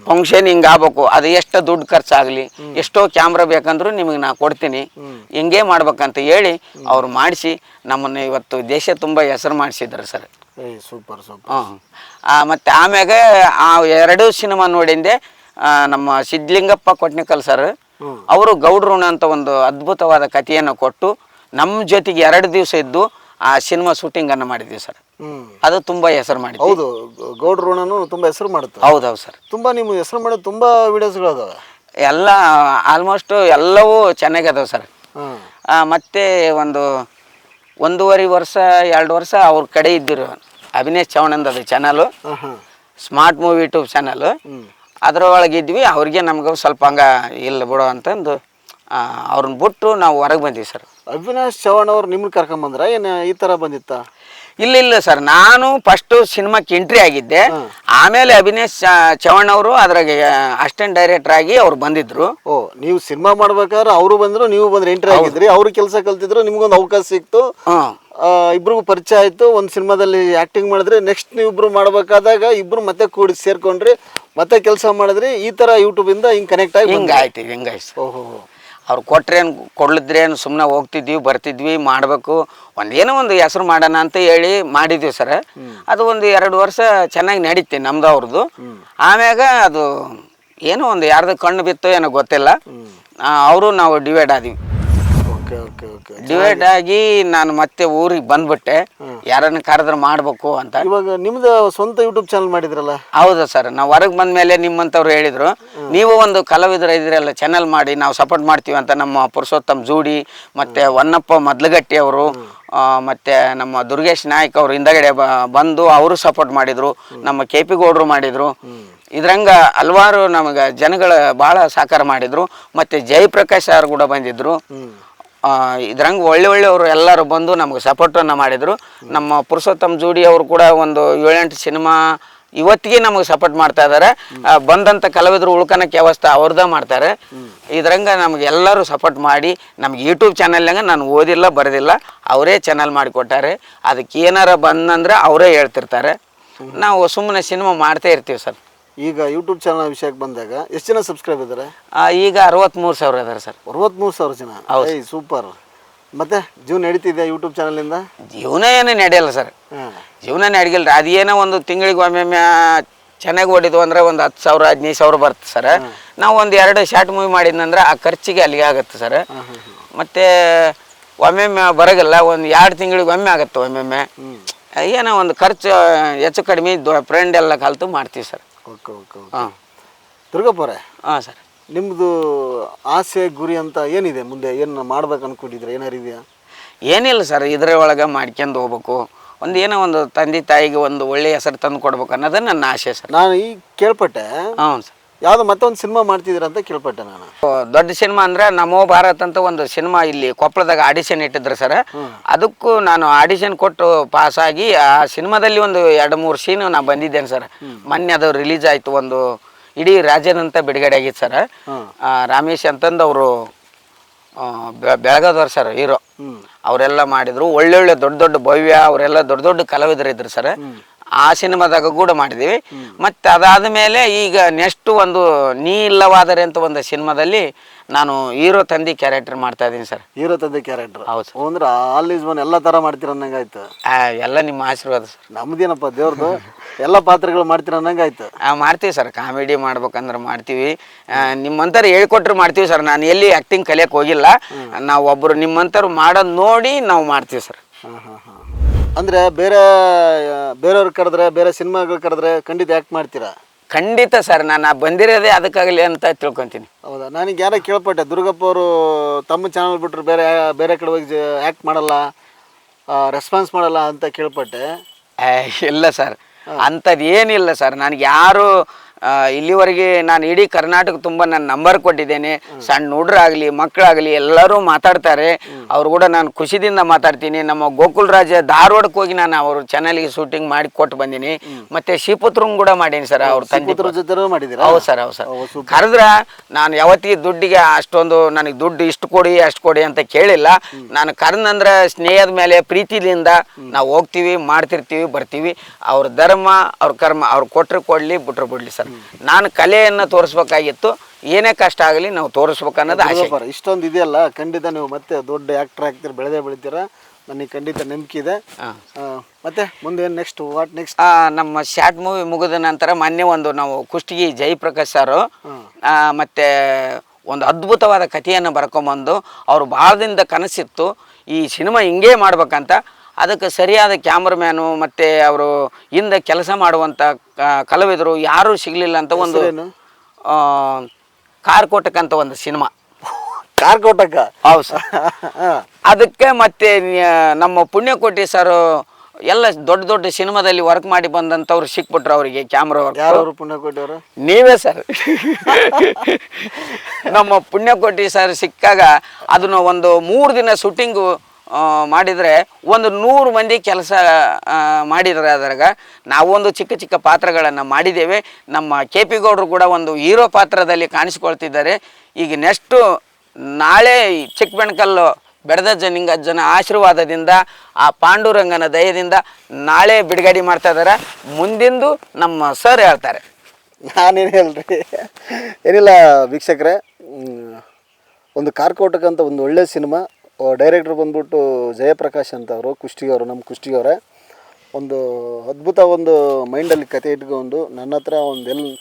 ಫಂಕ್ಷನ್ ಹಿಂಗ ಆಗ್ಬೇಕು. ಅದು ಎಷ್ಟು ದುಡ್ಡು ಖರ್ಚಾಗ್ಲಿ ಎಷ್ಟೋ ಕ್ಯಾಮ್ರಾ ಬೇಕಂದ್ರು ನಿಮಗೆ ನಾ ಕೊಡ್ತೀನಿ. ಹಿಂಗೆ ಮಾಡ್ಬೇಕಂತ ಹೇಳಿ ಅವ್ರು ಮಾಡಿಸಿ ನಮ್ಮನ್ನ ಇವತ್ತು ದೇಶ ತುಂಬ ಹೆಸರು ಮಾಡಿಸಿದ್ರು ಸರ್. ಸೂಪರ್ ಸೂಪರ್ ಮತ್ತು ಆಮ್ಯಾಗ ಆ ಎರಡು ಸಿನಿಮಾ ನೋಡಿಂದೆ ನಮ್ಮ ಸಿದ್ಲಿಂಗಪ್ಪ ಕೊಟ್ನಿಕಲ್ ಸರ್. ಅವರು ಗೌಡ್ರುಣ ಅಂತ ಒಂದು ಅದ್ಭುತವಾದ ಕಥೆಯನ್ನು ಕೊಟ್ಟು ನಮ್ಮ ಜೊತೆಗೆ ಎರಡು ದಿವಸ ಇದ್ದು ಆ ಸಿನಿಮಾ ಶೂಟಿಂಗನ್ನು ಮಾಡಿದ್ವಿ ಸರ್. ಅದು ತುಂಬಾ ಹೆಸರು ಮಾಡಿ ಹೌದು ಗೌಡ್ರ ಋಣನು ತುಂಬಾ ಹೆಸರು ಮಾಡುತ್ತೆ ಹೌದೌದು ಸರ್. ತುಂಬಾ ನಿಮ್ಮ ಹೆಸರು ಮಾಡೋದು ತುಂಬಾ ವಿಡಿಯೋಸ್ಗಳು ಅದಾವ ಎಲ್ಲ ಆಲ್ಮೋಸ್ಟ್ ಎಲ್ಲವೂ ಚೆನ್ನಾಗಿ ಅದಾವೆ ಸರ್. ಮತ್ತೆ ಒಂದು ಒಂದೂವರೆ ವರ್ಷ ಎರಡು ವರ್ಷ ಅವ್ರ ಕಡೆ ಇದ್ದಿರು ಅಭಿನಯ್ ಚವಣಂದ್ ಅದು channel smart movie YouTube channel ಅದರೊಳಗೆ ಇದ್ವಿ ಅವ್ರಿಗೆ ನಮ್ಗೆ ಸ್ವಲ್ಪ ಹಂಗ ಇಲ್ಲ ಬಿಡೋ ಅಂತಂದು ಅವ್ರನ್ನ ಬಿಟ್ಟು ನಾವು ಹೊರಗೆ ಬಂದ್ವಿ ಸರ್. ಅವಿನಾಶ್ ಚವ್ಹಾಣ್ ಅವ್ರು ನಿಮ್ಗೆ ಕರ್ಕೊಂಬಂದ್ರ? ಏನು ಈ ಥರ ಬಂದಿತ್ತಾ? ಇಲ್ಲ ಇಲ್ಲ ಸರ್ ನಾನು ಫಸ್ಟ್ ಸಿನಿಮಾಕ್ಕೆ ಎಂಟ್ರಿ ಆಗಿದ್ದೆ. ಆಮೇಲೆ ಅಭಿನೇಶ್ ಚವಣ್ ಅವರು ಅದ್ರಾಗೆ ಅಸಿಸ್ಟೆಂಟ್ ಡೈರೆಕ್ಟರ್ ಆಗಿ ಅವ್ರು ಬಂದಿದ್ರು. ಓ ನೀವು ಸಿನಿಮಾ ಮಾಡ್ಬೇಕಾದ್ರೆ ಅವರು ಬಂದ್ರು ನೀವು ಬಂದ್ರೆ ಎಂಟ್ರಿ ಆಗಿದ್ರಿ. ಅವ್ರು ಕೆಲಸ ಕಲ್ತಿದ್ರು ನಿಮ್ಗೊಂದು ಅವಕಾಶ ಸಿಕ್ತು. ಇಬ್ರಿಗೂ ಪರಿಚಯ ಆಯ್ತು. ಒಂದು ಸಿನಿಮಾದಲ್ಲಿ ಆಕ್ಟಿಂಗ್ ಮಾಡಿದ್ರೆ. ನೆಕ್ಸ್ಟ್ ನೀವಿಬ್ರು ಇಬ್ರು ಮಾಡ್ಬೇಕಾದಾಗ ಇಬ್ರು ಮತ್ತೆ ಕೂಡಿ ಸೇರ್ಕೊಂಡ್ರಿ ಮತ್ತೆ ಕೆಲಸ ಮಾಡಿದ್ರಿ. ಈ ತರ ಯೂಟ್ಯೂಬ್ ಇಂದ ಹಿಂಗ್ ಕನೆಕ್ಟ್ ಆಗಿ ಹಿಂಗಾಯ್ತು ಹಿಂಗಾಯ್ತು ಓಹೋ ಅವ್ರು ಕೊಟ್ರೇನು ಕೊಡ್ಲಿದ್ರೇನು ಸುಮ್ಮನೆ ಹೋಗ್ತಿದ್ವಿ ಬರ್ತಿದ್ವಿ ಮಾಡಬೇಕು. ಒಂದೇನೋ ಒಂದು ಹೆಸರು ಮಾಡೋಣ ಅಂತ ಹೇಳಿ ಮಾಡಿದ್ವಿ ಸರ್. ಅದು ಒಂದು ಎರಡು ವರ್ಷ ಚೆನ್ನಾಗಿ ನಡೀತಿ ನಮ್ದು ಅವ್ರದ್ದು ಆಮ್ಯಾಗ ಅದು ಏನೋ ಒಂದು ಯಾರ್ದು ಕಣ್ಣು ಬಿತ್ತು ಏನೋ ಗೊತ್ತಿಲ್ಲ. ಅವರು ನಾವು ಡಿವೈಡ್ ಆದ್ವಿ. Okay okay okay. ಡಿವೈಡ್ ಆಗಿ ನಾನು ಮತ್ತೆ ಊರಿಗೆ ಬಂದ್ಬಿಟ್ಟೆ. ಯಾರನ್ನ ಕರೆದ್ರೆ ಮಾಡ್ಬೇಕು ಅಂತ. ಇವಾಗ ನಿಮ್ದು ಸ್ವಂತ ಯೂಟ್ಯೂಬ್ ಚಾನಲ್ ಮಾಡಿದ್ರಲ್ಲ? ಹೌದು ಸರ್ ನಾವು ಹೊರಗೆ ಬಂದ ಮೇಲೆ ನಿಮ್ಮಂಥವ್ರು ಹೇಳಿದ್ರು ನೀವು ಒಂದು ಕಲಾವಿದರ ಇದ್ರಲ್ಲ ಚಾನಲ್ ಮಾಡಿ ನಾವು ಸಪೋರ್ಟ್ ಮಾಡ್ತೀವಿ ಅಂತ ನಮ್ಮ ಪುರುಷೋತ್ತಮ್ ಜೂಡಿ ಮತ್ತೆ ಹೊನ್ನಪ್ಪ ಮದ್ಲಗಟ್ಟಿ ಅವರು ಮತ್ತೆ ನಮ್ಮ ದುರ್ಗೇಶ್ ನಾಯ್ಕ್ ಅವರು ಹಿಂದಗಡೆ ಬಂದು ಅವರು ಸಪೋರ್ಟ್ ಮಾಡಿದ್ರು. ನಮ್ಮ ಕೆ ಪಿ ಗೌಡ್ರು ಮಾಡಿದ್ರು. ಇದ್ರಂಗ ಹಲವಾರು ನಮಗೆ ಜನಗಳ ಬಹಳ ಸಹಕಾರ ಮಾಡಿದ್ರು. ಮತ್ತೆ ಜಯಪ್ರಕಾಶ್ ಅವರು ಕೂಡ ಬಂದಿದ್ರು. ಇದ್ರಂಗ ಒಳ್ಳೆ ಒಳ್ಳೆಯವರು ಎಲ್ಲರೂ ಬಂದು ನಮಗೆ ಸಪೋರ್ಟನ್ನು ಮಾಡಿದರು. ನಮ್ಮ ಪುರುಷೋತ್ತಮ್ ಜೋಡಿ ಅವರು ಕೂಡ ಒಂದು ಏಳೆಂಟು ಸಿನಿಮಾ ಇವತ್ತಿಗೆ ನಮಗೆ ಸಪೋರ್ಟ್ ಮಾಡ್ತಾ ಇದ್ದಾರೆ ಬಂದಂಥ ಕಲಾವಿದರು ಉಳ್ಕೊಳಕ್ಕೆ ವ್ಯವಸ್ಥೆ ಅವ್ರದ್ದೇ ಮಾಡ್ತಾರೆ. ಇದ್ರಂಗೆ ನಮ್ಗೆ ಎಲ್ಲರೂ ಸಪೋರ್ಟ್ ಮಾಡಿ ನಮ್ಗೆ ಯೂಟ್ಯೂಬ್ ಚಾನಲ್ನಾಗ ನಾನು ಓದಿಲ್ಲ, ಬರೆದಿಲ್ಲ, ಅವರೇ ಚಾನಲ್ ಮಾಡಿಕೊಟ್ಟಾರೆ. ಅದಕ್ಕೆ ಏನಾರ ಬಂದಂದ್ರೆ ಅವರೇ ಹೇಳ್ತಿರ್ತಾರೆ. ನಾವು ಸುಮ್ಮನೆ ಸಿನಿಮಾ ಮಾಡ್ತಾ ಇರ್ತೀವಿ ಸರ್. ಈಗ ಯೂಟ್ಯೂಬ್ ಚಾನಲ್ ವಿಷಯಕ್ಕೆ ಬಂದಾಗ ಎಷ್ಟು ಜನ ಸಬ್ಸ್ಕ್ರೈಬ್ ಇದ್ದಾರೆ ಆ, ಈಗ ಅರವತ್ತ್ಮೂರು ಸಾವಿರ ಇದಾರೆ ಸರ್. ಅರವತ್ಮೂರು ಸಾವಿರ ಜನ? ಏಯ್ ಸೂಪರ್ ಮತ್ತೆ ಜೀವನ ನಡೀತಿದೆ ಯೂಟ್ಯೂಬ್ ಚಾನಲಿಂದ ಜೀವನ ಏನು ನಡೆಯಲ್ಲ ಸರ್. ಹಾಂ. ಜೀವನ ನಡಗಿಲ್ಲ ಅದೇನೋ ಒಂದು ತಿಂಗಳಿಗೆ ಒಮ್ಮೆ ಚೆನ್ನಾಗಿ ಓಡಿದ್ವು ಅಂದ್ರೆ ಒಂದು ಹತ್ತು ಸಾವಿರ ಹದಿನೈದು ಸಾವಿರ ಬರುತ್ತೆ ಸರ್. ನಾವು ಒಂದು ಎರಡು ಶಾರ್ಟ್ ಮೂವಿ ಮಾಡಿದ್ನಂದ್ರೆ ಆ ಖರ್ಚಿಗೆ ಅಲ್ಲಿಗೆ ಆಗುತ್ತೆ ಸರ್. ಮತ್ತು ಒಮ್ಮೆಮ್ಮೆ ಬರಗಲ್ಲ ಒಂದು ಎರಡು ತಿಂಗಳಿಗೆ ಒಮ್ಮೆ ಆಗುತ್ತೆ ಒಮ್ಮೆಮ್ಮೆ ಏನೋ ಒಂದು ಖರ್ಚು ಹೆಚ್ಚು ಕಡಿಮೆ ಫ್ರೆಂಡ್ ಎಲ್ಲ ಕಲಿತು ಮಾಡ್ತೀವಿ ಸರ್. Okay okay okay. ಹಾಂ. ದುರ್ಗಪ್ಪ ಅವರೇ ಹಾಂ ಸರ್. ನಿಮ್ಮದು ಆಸೆ ಗುರಿ ಅಂತ ಏನಿದೆ ಮುಂದೆ? ಏನು ಮಾಡ್ಬೇಕು ಅನ್ಕೊಂಡಿದ್ರೆ ಏನಾರು ಇದೆಯಾ? ಏನಿಲ್ಲ ಸರ್ ಇದ್ರ ಒಳಗೆ ಮಾಡ್ಕೊಂಡು ಹೋಗ್ಬೇಕು. ಒಂದು ಏನೋ ಒಂದು ತಂದೆ ತಾಯಿಗೆ ಒಂದು ಒಳ್ಳೆಯ ಹೆಸರು ತಂದು ಕೊಡ್ಬೇಕು ಅನ್ನೋದೇ ನನ್ನ ಆಸೆ ಸರ್. ನಾನು ಈಗ ಕೇಳ್ಪಟ್ಟೆ. ಹ್ಞೂ ಸರ್. ಯಾವುದೋ ಮತ್ತೊಂದು ಸಿನಿಮಾ ಮಾಡ್ತಿದಿರ ಅಂತ ಕೇಳ್ಪಟ್ಟೆ ನಾನು. ದೊಡ್ಡ ಸಿನಿಮಾ ಅಂದ್ರೆ ನಮೋ ಭಾರತ್ ಅಂತ ಒಂದು ಸಿನಿಮಾ ಇಲ್ಲಿ ಕೊಪ್ಪಳದಾಗ ಆಡಿಷನ್ ಇಟ್ಟಿದ್ರು ಸರ್ ಅದಕ್ಕೂ ನಾನು ಆಡಿಷನ್ ಕೊಟ್ಟು ಪಾಸ್ ಆಗಿ ಆ ಸಿನಿಮಾದಲ್ಲಿ ಒಂದು ಎರಡು ಮೂರು ಸೀನ್ ನಾ ಬಂದಿದ್ದೇನೆ ಸರ್ ಮೊನ್ನೆ ಅದು ರಿಲೀಸ್ ಆಯ್ತು ಒಂದು ಇಡೀ ರಾಜ್ಯದಂತ ಬಿಡುಗಡೆ ಆಗಿತ್ತು ಸರ್ ರಾಮೇಶ್ ಅಂತಂದು ಅವರು ಬೆಳಗಾದವ್ರು ಸರ್ ಹೀರೋ ಅವರೆಲ್ಲ ಮಾಡಿದ್ರು. ಒಳ್ಳೊಳ್ಳೆ ದೊಡ್ಡ ದೊಡ್ಡ ಭವ್ಯ ಅವರೆಲ್ಲ ದೊಡ್ಡ ದೊಡ್ಡ ಕಲಾವಿದರು ಇದ್ರು ಸರ್ ಆ ಸಿನಿಮಾದಾಗ ಕೂಡ ಮಾಡಿದ್ದೀವಿ. ಮತ್ತೆ ಅದಾದ ಮೇಲೆ ಈಗ ನೆಕ್ಸ್ಟ್ ಒಂದು ನೀ ಇಲ್ಲವಾದರೆ ಅಂತ ಒಂದು ಸಿನಿಮಾದಲ್ಲಿ ನಾನು ಹೀರೋ ತಂದಿ ಕ್ಯಾರೆಕ್ಟರ್ ಮಾಡ್ತಾ ಇದ್ದೀನಿ ಸರ್. ಹೀರೋ ತಂದೆ ಕ್ಯಾರೆಕ್ಟರ್ ಹೌದು ಸರ್. ಅಂದ್ರೆ ಆಲ್ ಈಸ್ ಒನ್ ಎಲ್ಲ ಥರ ಮಾಡ್ತೀರ ಅನ್ನಂಗಾಯ್ತು ಆ, ಎಲ್ಲ ನಿಮ್ಮ ಆಶೀರ್ವಾದ ಸರ್. ನಮ್ದೇನಪ್ಪ ದೇವ್ರದ್ದು ಎಲ್ಲ ಪಾತ್ರಗಳು ಮಾಡ್ತೀರ ಅನ್ನಂಗಾಯ್ತು ಆ, ಮಾಡ್ತೀವಿ ಸರ್. ಕಾಮಿಡಿ ಮಾಡ್ಬೇಕಂದ್ರೆ ಮಾಡ್ತೀವಿ. ಆ, ನಿಮ್ಮಂಥವ್ರು ಹೇಳ್ಕೊಟ್ರು ಮಾಡ್ತೀವಿ ಸರ್. ನಾನು ಎಲ್ಲಿ ಆ್ಯಕ್ಟಿಂಗ್ ಕಲಿಯಕ್ಕೆ ಹೋಗಿಲ್ಲ. ನಾವು ಒಬ್ಬರು ನಿಮ್ಮಂಥವ್ರು ಮಾಡೋದು ನೋಡಿ ನಾವು ಮಾಡ್ತೀವಿ ಸರ್. ಹಾಂ ಹಾಂ ಹಾಂ. ಅಂದರೆ ಬೇರೆ ಬೇರೆಯವ್ರು ಕರೆದ್ರೆ ಬೇರೆ ಸಿನಿಮಾಗಳು ಕರೆದ್ರೆ ಖಂಡಿತ ಆ್ಯಕ್ಟ್ ಮಾಡ್ತೀರಾ? ಖಂಡಿತ ಸರ್ ನಾನು ಬಂದಿರೋದೇ ಅದಕ್ಕಾಗಲಿ ಅಂತ ತಿಳ್ಕೊತೀನಿ. ಹೌದಾ? ನನಗೆ ಯಾರೋ ಕೇಳ್ಪಟ್ಟೆ ದುರ್ಗಪ್ಪ ಅವರು ತಮ್ಮ ಚಾನಲ್ ಬಿಟ್ಟರು ಬೇರೆ ಬೇರೆ ಕಡೆ ಹೋಗಿ ಆ್ಯಕ್ಟ್ ಮಾಡಲ್ಲ ರೆಸ್ಪಾನ್ಸ್ ಮಾಡಲ್ಲ ಅಂತ ಕೇಳ್ಪಟ್ಟೆ. ಏ, ಇಲ್ಲ ಸರ್. ಅಂಥದ್ದು ಏನಿಲ್ಲ ಸರ್. ನನಗೆ ಯಾರು ಇಲ್ಲಿವರೆಗೆ ನಾನು ಇಡೀ ಕರ್ನಾಟಕ ತುಂಬ ನನ್ನ ನಂಬರ್ ಕೊಟ್ಟಿದ್ದೇನೆ. ಸಣ್ಣ ಹುಡ್ರಾಗಲಿ ಮಕ್ಕಳಾಗಲಿ ಎಲ್ಲರೂ ಮಾತಾಡ್ತಾರೆ. ಅವ್ರು ಕೂಡ ನಾನು ಖುಷಿದಿಂದ ಮಾತಾಡ್ತೀನಿ. ನಮ್ಮ ಗೋಕುಲ್ ರಾಜ ಧಾರವಾಡಕ್ಕೆ ಹೋಗಿ ನಾನು ಅವ್ರ ಚಾನಲ್ಗೆ ಶೂಟಿಂಗ್ ಮಾಡಿ ಕೊಟ್ಟು ಬಂದೀನಿ. ಮತ್ತೆ ಶ್ರೀಪುತ್ರಂ ಕೂಡ ಮಾಡೀನಿ ಸರ್ ಅವ್ರ ತಂದೆ ಹೌದು ಸರ್ ಹೌದು ಸರ್. ಕರೆದ್ರೆ ಕರೆದ್ರ ನಾನು ಯಾವತ್ತಿಗೆ ದುಡ್ಡಿಗೆ ಅಷ್ಟೊಂದು ನನಗೆ ದುಡ್ಡು ಇಷ್ಟು ಕೊಡಿ ಅಷ್ಟು ಕೊಡಿ ಅಂತ ಕೇಳಿಲ್ಲ. ನಾನು ಕರೆದಂದ್ರೆ ಸ್ನೇಹದ ಮೇಲೆ ಪ್ರೀತಿಲಿಂದ ನಾವು ಹೋಗ್ತೀವಿ ಮಾಡ್ತಿರ್ತೀವಿ ಬರ್ತೀವಿ. ಅವ್ರ ಧರ್ಮ ಅವ್ರ ಕರ್ಮ ಅವ್ರು ಕೊಟ್ಟರು ಕೊಡಲಿ ಬಿಟ್ರು ಬಿಡ್ಲಿ ಸರ್. ನಾನು ಕಲೆಯನ್ನು ತೋರಿಸ್ಬೇಕಾಗಿತ್ತು. ಏನೇ ಕಷ್ಟ ಆಗಲಿ ನಾವು ತೋರಿಸ್ಬೇಕು ಅನ್ನೋದು ಆಸೆ. ದುರ್ಗಪ್ಪ ಇಷ್ಟೊಂದು ಇದೆಯಲ್ಲ ಖಂಡಿತ ನೀವು ಮತ್ತೆ ದೊಡ್ಡ ಆ್ಯಕ್ಟರ್ ಆಗ್ತೀರ ಬೆಳೆದೇ ಬೆಳಿತೀರ ನನಗೆ ಖಂಡಿತ ನಂಬಿಕೆ ಇದೆ. ಆ, ಮತ್ತೆ ಮುಂದೆ ನೆಕ್ಸ್ಟ್ ವಾಟ್ ನೆಕ್ಸ್ಟ್ ಆ, ನಮ್ಮ ಶಾರ್ಟ್ ಮೂವಿ ಮುಗಿದ ನಂತರ ಮೊನ್ನೆ ಒಂದು ನಾವು ಕುಷ್ಟಗಿ ಜಯಪ್ರಕಾಶ್ ಸರ್ ಮತ್ತೆ ಒಂದು ಅದ್ಭುತವಾದ ಕಥೆಯನ್ನು ಬರ್ಕೊಂಬಂದು ಅವರು ಭಾಳದಿಂದ ಕನಸಿತ್ತು ಈ ಸಿನಿಮಾ ಹಿಂಗೇ ಮಾಡ್ಬೇಕಂತ ಅದಕ್ಕೆ ಸರಿಯಾದ ಕ್ಯಾಮ್ರಾಮ್ಯಾನು ಮತ್ತು ಅವರು ಹಿಂದೆ ಕೆಲಸ ಮಾಡುವಂಥ ಕಲಾವಿದರು ಯಾರೂ ಸಿಗಲಿಲ್ಲ ಅಂತ ಒಂದು ಕಾರ್ಕೋಟಕ್ ಅಂತ ಒಂದು ಸಿನಿಮಾ. ಕಾರ್ ಕೊಟ್ಟಕ್ಕ ಹೌದು ಸರ್. ಅದಕ್ಕೆ ಮತ್ತೆ ನಮ್ಮ ಪುಣ್ಯಕೋಟಿ ಸರ್ ಎಲ್ಲ ದೊಡ್ಡ ದೊಡ್ಡ ಸಿನಿಮಾದಲ್ಲಿ ವರ್ಕ್ ಮಾಡಿ ಬಂದಂಥವ್ರು ಸಿಕ್ಬಿಟ್ರು ಅವರಿಗೆ ಕ್ಯಾಮ್ರಾ ವರ್ಕ್ ಯಾರವರು ಪುಣ್ಯಕೋಟಿ ಅವರು? ನೀವೇ ಸರ್. ನಮ್ಮ ಪುಣ್ಯಕೋಟಿ ಸರ್ ಸಿಕ್ಕಾಗ ಅದನ್ನು ಒಂದು ಮೂರು ದಿನ ಶೂಟಿಂಗು ಮಾಡಿದರೆ ಒಂದು ನೂರು ಮಂದಿ ಕೆಲಸ ಮಾಡಿದರೆ ಅದ್ರಾಗ ನಾವೊಂದು ಚಿಕ್ಕ ಚಿಕ್ಕ ಪಾತ್ರಗಳನ್ನು ಮಾಡಿದ್ದೇವೆ. ನಮ್ಮ ಕೆ ಪಿ ಗೌಡರು ಕೂಡ ಒಂದು ಹೀರೋ ಪಾತ್ರದಲ್ಲಿ ಕಾಣಿಸ್ಕೊಳ್ತಿದ್ದಾರೆ. ಈಗ ನೆಕ್ಸ್ಟು ನಾಳೆ ಈ ಬೆಡದ ಜನಿಂಗ ಜನ ಆಶೀರ್ವಾದದಿಂದ, ಆ ಪಾಂಡುರಂಗನ ದಯದಿಂದ ನಾಳೆ ಬಿಡುಗಡೆ ಮಾಡ್ತಾ ಇದ್ದಾರೆ. ಮುಂದಿಂದು ನಮ್ಮ ಸರ್ ಹೇಳ್ತಾರೆ. ನಾನೇನು ಹೇಳ್ರಿ? ಏನಿಲ್ಲ ವೀಕ್ಷಕರೇ ಒಂದು ಕಾರ್ಕೋಟಕ್ಕಂಥ ಒಂದು ಒಳ್ಳೆ ಸಿನಿಮಾ. ಡೈರೆಕ್ಟ್ರ್ ಬಂದ್ಬಿಟ್ಟು ಜಯಪ್ರಕಾಶ್ ಅಂತ ಅವರು ಕುಷ್ಟಿಗೆ ಅವರು ನಮ್ಮ ಕುಷ್ಟಿಯವರೇ ಒಂದು ಅದ್ಭುತ ಒಂದು ಮೈಂಡಲ್ಲಿ ಕತೆ ಇಟ್ಕೊಂಡು ನನ್ನ ಹತ್ರ ಒಂದು ಎಲ್ಲಿ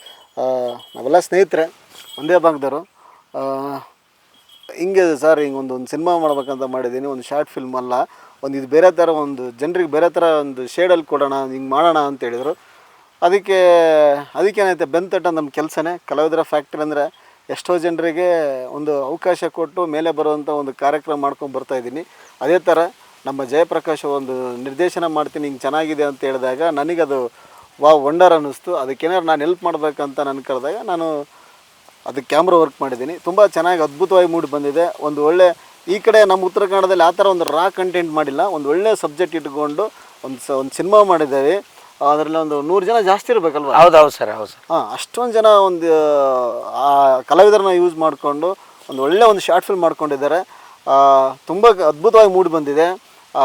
ನಾವೆಲ್ಲ ಸ್ನೇಹಿತರೆ, ಒಂದೇ ಭಾಗದವರು. ಹಿಂಗೆ ಸರ್, ಹಿಂಗೆ ಒಂದು ಒಂದು ಸಿನಿಮಾ ಮಾಡ್ಬೇಕಂತ ಮಾಡಿದ್ದೀನಿ, ಒಂದು ಶಾರ್ಟ್ ಫಿಲ್ಮ್ ಅಲ್ಲ, ಒಂದು ಇದು ಬೇರೆ ಥರ ಒಂದು, ಜನರಿಗೆ ಬೇರೆ ಥರ ಒಂದು ಶೇಡಲ್ಲಿ ಕೊಡೋಣ, ಹಿಂಗೆ ಮಾಡೋಣ ಅಂತ ಹೇಳಿದರು. ಅದಕ್ಕೆ, ಅದಕ್ಕೇನೈತೆ ಬೆಂತಟ್ಟ ನಮ್ಮ ಕೆಲಸನೇ, ಕಲಾವಿದರ ಫ್ಯಾಕ್ಟ್ರಿ ಅಂದರೆ ಎಷ್ಟೋ ಜನರಿಗೆ ಒಂದು ಅವಕಾಶ ಕೊಟ್ಟು ಮೇಲೆ ಬರುವಂಥ ಒಂದು ಕಾರ್ಯಕ್ರಮ ಮಾಡ್ಕೊಂಡು ಬರ್ತಾ ಇದ್ದೀನಿ. ಅದೇ ಥರ ನಮ್ಮ ಜಯಪ್ರಕಾಶ್ ಒಂದು ನಿರ್ದೇಶನ ಮಾಡ್ತೀನಿ, ಹಿಂಗೆ ಚೆನ್ನಾಗಿದೆ ಅಂತ ಹೇಳಿದಾಗ ನನಗದು ವಾ ವಂಡರ್ ಅನ್ನಿಸ್ತು. ಅದಕ್ಕೇನಾದ್ರು ನಾನು ಹೆಲ್ಪ್ ಮಾಡಬೇಕಂತ ನಾನು ಕರೆದಾಗ ನಾನು ಅದಕ್ಕೆ ಕ್ಯಾಮ್ರಾ ವರ್ಕ್ ಮಾಡಿದ್ದೀನಿ. ತುಂಬ ಚೆನ್ನಾಗಿ ಅದ್ಭುತವಾಗಿ ಮೂಡಿ ಬಂದಿದೆ. ಒಂದು ಒಳ್ಳೆ ಈ ಕಡೆ ನಮ್ಮ ಉತ್ತರ ಕನ್ನಡದಲ್ಲಿ ಆ ಥರ ಒಂದು ರಾ ಕಂಟೆಂಟ್ ಮಾಡಿಲ್ಲ. ಒಂದು ಒಳ್ಳೆ ಸಬ್ಜೆಕ್ಟ್ ಇಟ್ಕೊಂಡು ಒಂದು ಸ, ಒಂದು ಸಿನಿಮಾ ಮಾಡಿದ್ದೇವೆ. ಅದರಲ್ಲಿ ಒಂದು ನೂರು ಜನ ಜಾಸ್ತಿ ಇರಬೇಕಲ್ವ? ಹೌದು ಸರ್ ಹೌದು ಸರ್. ಹಾಂ ಅಷ್ಟೊಂದು ಜನ ಒಂದು ಆ ಕಲಾವಿದರನ್ನ ಯೂಸ್ ಮಾಡಿಕೊಂಡು ಒಂದು ಒಳ್ಳೆ ಒಂದು ಶಾರ್ಟ್ ಫಿಲ್ಮ್ ಮಾಡ್ಕೊಂಡಿದ್ದಾರೆ. ತುಂಬ ಅದ್ಭುತವಾಗಿ ಮೂಡಿ ಬಂದಿದೆ. ಆ,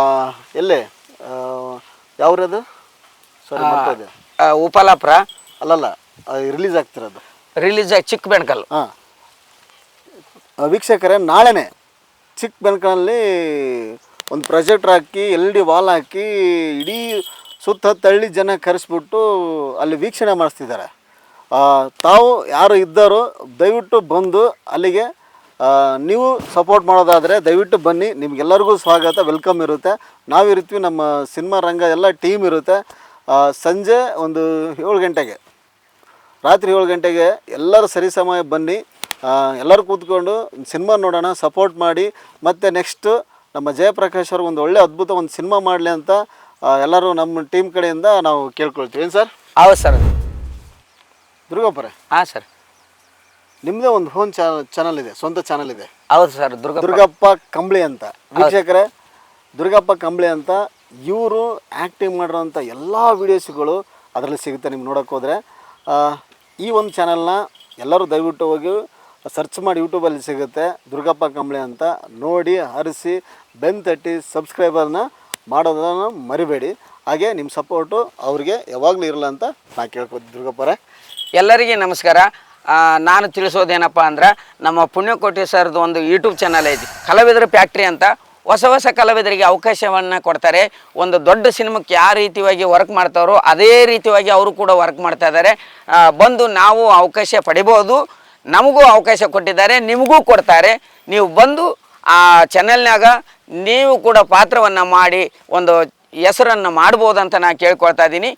ಎಲ್ಲೇ? ಯಾವ್ರದು ಸಾರಿ ಮರ್ತೋದೆ. ಆ, ಉಪಲಾಪುರ. ಅಲ್ಲಲ್ಲ ರಿಲೀಸ್ ಆಗ್ತಿರೋದು. ರಿಲೀಸ್ ಆಗಿ ಚಿಕ್ಕ ಬೆಣಕಲ್ ಹಾಂ ವೀಕ್ಷಕರೇ ನಾಳೆನೇ ಚಿಕ್ಕ ಅಲ್ಲಿ ಒಂದು ಪ್ರೊಜೆಕ್ಟ್ರ್ ಹಾಕಿ ಎಲ್ ಡಿ ವಾಲ್ ಹಾಕಿ ಇಡೀ ಸುತ್ತ ತಳ್ಳಿ ಜನ ಕರೆಸ್ಬಿಟ್ಟು ಅಲ್ಲಿ ವೀಕ್ಷಣೆ ಮಾಡಿಸ್ತಿದ್ದಾರೆ. ತಾವು ಯಾರು ಇದ್ದಾರೋ ದಯವಿಟ್ಟು ಬಂದು ಅಲ್ಲಿಗೆ ನೀವು ಸಪೋರ್ಟ್ ಮಾಡೋದಾದರೆ ದಯವಿಟ್ಟು ಬನ್ನಿ. ನಿಮಗೆಲ್ಲರಿಗೂ ಸ್ವಾಗತ ವೆಲ್ಕಮ್ ಇರುತ್ತೆ. ನಾವಿರ್ತೀವಿ ನಮ್ಮ ಸಿನಿಮಾ ರಂಗ ಎಲ್ಲ ಟೀಮ್ ಇರುತ್ತೆ. ಸಂಜೆ ಒಂದು ಏಳು ಗಂಟೆಗೆ, ರಾತ್ರಿ ಏಳು ಗಂಟೆಗೆ ಎಲ್ಲರೂ ಸರಿ ಸಮಯ ಬನ್ನಿ. ಎಲ್ಲರೂ ಕೂತ್ಕೊಂಡು ಸಿನಿಮಾ ನೋಡೋಣ ಸಪೋರ್ಟ್ ಮಾಡಿ. ಮತ್ತು ನೆಕ್ಸ್ಟು ನಮ್ಮ ಜಯಪ್ರಕಾಶ್ ಅವ್ರಿಗೆ ಒಂದು ಒಳ್ಳೆ ಅದ್ಭುತ ಒಂದು ಸಿನಿಮಾ ಮಾಡಲಿ ಅಂತ ಎಲ್ಲರೂ ನಮ್ಮ ಟೀಮ್ ಕಡೆಯಿಂದ ನಾವು ಕೇಳ್ಕೊಳ್ತೀವಿ. ಏನು ಸರ್? ಹೌದು ಸರ್. ದುರ್ಗಪ್ಪರೇ? ಹಾಂ ಸರ್. ನಿಮ್ಮದೇ ಒಂದು ಫೋನ್ ಚಾನಲ್ ಚಾನಲ್ ಇದೆ ಸ್ವಂತ ಚಾನಲ್ ಇದೆ. ಹೌದು ಸರ್ ದುರ್ಗ ದುರ್ಗಪ್ಪ ಕಂಬಳಿ ಅಂತ. ವೀಕ್ಷಕರೇ ದುರ್ಗಪ್ಪ ಕಂಬಳಿ ಅಂತ ಇವರು ಆ್ಯಕ್ಟಿಂಗ್ ಮಾಡಿರೋಂಥ ಎಲ್ಲ ವೀಡಿಯೋಸ್ಗಳು ಅದರಲ್ಲಿ ಸಿಗುತ್ತೆ ನಿಮ್ಗೆ ನೋಡೋಕೆ ಹೋದರೆ. ಈ ಒಂದು ಚಾನಲ್ನ ಎಲ್ಲರೂ ದಯವಿಟ್ಟು ಹೋಗಿ ಸರ್ಚ್ ಮಾಡಿ ಯೂಟ್ಯೂಬಲ್ಲಿ ಸಿಗುತ್ತೆ ದುರ್ಗಪ್ಪ ಕಂಬಳಿ ಅಂತ. ನೋಡಿ ಹರಿಸಿ ಬೆನ್ ತಟ್ಟಿ ಸಬ್ಸ್ಕ್ರೈಬರ್ನ ಮಾಡೋದನ್ನು ಮರಿಬೇಡಿ. ಹಾಗೆ ನಿಮ್ಮ ಸಪೋರ್ಟು ಅವ್ರಿಗೆ ಯಾವಾಗಲೂ ಇರಲ್ಲ ಅಂತ ನಾ ಕೇಳ್ಕೊತೀನಿ ದುರ್ಗಪ್ಪರೇ ಎಲ್ಲರಿಗೆ ನಮಸ್ಕಾರ. ನಾನು ತಿಳಿಸೋದೇನಪ್ಪ ಅಂದ್ರೆ ನಮ್ಮ ಪುಣ್ಯಕೋಟಿ ಸರ್ದು ಒಂದು ಯೂಟ್ಯೂಬ್ ಚಾನಲ್ ಐತಿ. ಕಲಾವಿದರ ಫ್ಯಾಕ್ಟ್ರಿ ಅಂತ ಹೊಸ ಹೊಸ ಕಲಾವಿದರಿಗೆ ಅವಕಾಶವನ್ನು ಕೊಡ್ತಾರೆ. ಒಂದು ದೊಡ್ಡ ಸಿನಿಮಾಕ್ಕೆ ಯಾವ ರೀತಿಯಾಗಿ ವರ್ಕ್ ಮಾಡ್ತಾರೋ ಅದೇ ರೀತಿಯಾಗಿ ಅವರು ಕೂಡ ವರ್ಕ್ ಮಾಡ್ತಾ ಇದ್ದಾರೆ ಬಂದು ನಾವು ಅವಕಾಶ ಪಡಿಬೋದು. ನಮಗೂ ಅವಕಾಶ ಕೊಟ್ಟಿದ್ದಾರೆ, ನಿಮಗೂ ಕೊಡ್ತಾರೆ. ನೀವು ಬಂದು ಆ ಚಾನೆಲ್ನಾಗ ನೀವು ಕೂಡ ಪಾತ್ರವನ್ನು ಮಾಡಿ ಒಂದು ಹೆಸರನ್ನು ಅಂತ ನಾನು ಕೇಳ್ಕೊಳ್ತಾ ಇದ್ದೀನಿ.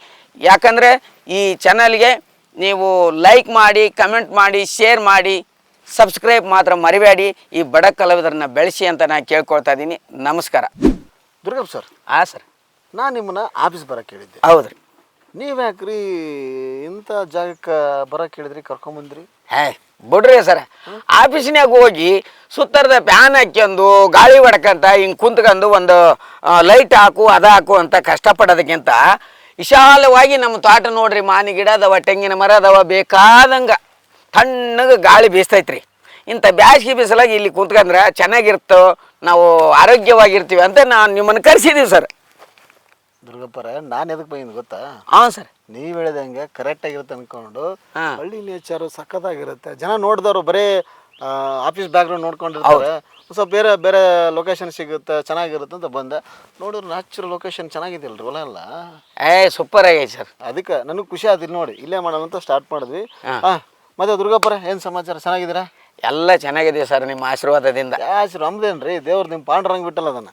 ಯಾಕಂದರೆ ಈ ಚಾನಲ್ಗೆ ನೀವು ಲೈಕ್ ಮಾಡಿ ಕಮೆಂಟ್ ಮಾಡಿ ಶೇರ್ ಮಾಡಿ ಸಬ್ಸ್ಕ್ರೈಬ್ ಮಾತ್ರ ಮರಿಬೇಡಿ. ಈ ಬಡ ಕಲಾವಿದರನ್ನ ಬೆಳೆಸಿ ಅಂತ ನಾನು ಕೇಳ್ಕೊಳ್ತಾ ಇದ್ದೀನಿ. ನಮಸ್ಕಾರ. ದುರ್ಗಪ್ಪ ಸರ್. ಹಾಂ ಸರ್. ನಾನು ನಿಮ್ಮನ್ನ ಆಫೀಸ್ ಬರಕ್ಕೆ ಹೇಳಿದ್ದೆ ಹೌದು ರೀ ನೀವು ಯಾಕ್ರಿ ಇಂಥ ಜಾಗಕ್ಕೆ ಬರೋಕೆ ಹೇಳಿದ್ರಿ ಕರ್ಕೊಂಬಂದ್ರಿ? ಹೇ ಬಿಡ್ರಿ ಸರ್. ಆಫೀಸ್ನ್ಯಾಗ ಹೋಗಿ ಸುತ್ತರದ ಫ್ಯಾನ್ ಹಾಕ್ಯಂದು, ಗಾಳಿ ಹೊಡ್ಕಂತ ಹಿಂಗೆ ಕುಂತ್ಕೊಂಡು ಒಂದು ಲೈಟ್ ಹಾಕು, ಅದ ಹಾಕು ಅಂತ ಕಷ್ಟಪಡೋದಕ್ಕಿಂತ ವಿಶಾಲವಾಗಿ ನಮ್ಮ ತೋಟ ನೋಡ್ರಿ, ಮಾನಿ ಗಿಡ ಅದಾವ, ತೆಂಗಿನ ಮರ ಅದಾವ, ಬೇಕಾದಂಗೆ ತಣ್ಣಗೆ ಗಾಳಿ ಬೀಸ್ತೈತ್ರಿ. ಇಂಥ ಬ್ಯಾಸಿಗೆ ಬಿಸಿಲಾಗಿ ಇಲ್ಲಿ ಕುಂತ್ಕಂದ್ರೆ ಚೆನ್ನಾಗಿರ್ತೋ, ನಾವು ಆರೋಗ್ಯವಾಗಿರ್ತೀವಿ ಅಂತ ನಾನು ನಿಮ್ಮನ್ನು ಕರೆಸಿದ್ದೀವಿ ಸರ್. ದುರ್ಗಪ್ಪರ ನಾನು ಎದಕ್ಕೆ ಬಂದಿದ್ದು ಗೊತ್ತಾ? ಹಾಂ ಸರ್. ನೀವು ಹೇಳಿದಂಗೆ ಕರೆಕ್ಟ್ ಆಗಿರುತ್ತೆ ಅನ್ಕೊಂಡು ಹಾ. ಹಳ್ಳಿ ನೇಚರು ಸಖತ್ತಾಗಿರುತ್ತೆ. ಜನ ನೋಡಿದವರು ಬರೀ ಆಫೀಸ್ ಬ್ಯಾಕ್ಗ್ರೌಂಡ್ ನೋಡ್ಕೊಂಡಿರ್ತಾರೆ. ಸ್ವಲ್ಪ ಬೇರೆ ಬೇರೆ ಲೊಕೇಶನ್ ಸಿಗುತ್ತೆ ಚೆನ್ನಾಗಿರುತ್ತೆ ಅಂತ ಬಂದೆ. ನೋಡಿದ್ರೆ ನ್ಯಾಚುರಲ್ ಲೊಕೇಶನ್ ಚೆನ್ನಾಗಿದೆಯಲ್ರಿ ಹೊಲ ಎಲ್ಲ? ಏ ಸೂಪರ್ ಆಗೈತೆ ಸರ್. ಅದಕ್ಕೆ ನನಗೆ ಖುಷಿ ಆದಿಲ್ಲ ನೋಡಿ. ಇಲ್ಲೇ ಮಾಡೋಣ ಅಂತ ಸ್ಟಾರ್ಟ್ ಮಾಡಿದ್ವಿ. ಹಾಂ. ಮತ್ತೆ ದುರ್ಗಪ್ಪರ ಏನು ಸಮಾಚಾರ? ಚೆನ್ನಾಗಿದ್ದೀರಾ? ಎಲ್ಲ ಚೆನ್ನಾಗಿದೆ ಸರ್ ನಿಮ್ಮ ಆಶೀರ್ವಾದದಿಂದ. ಯಾಸ್ ರೀ ದೇವ್ರು ನಿಮ್ಮ ಪಾಂಡ್ರಂಗ್ ಬಿಟ್ಟಲ್ಲ ಅದನ್ನ.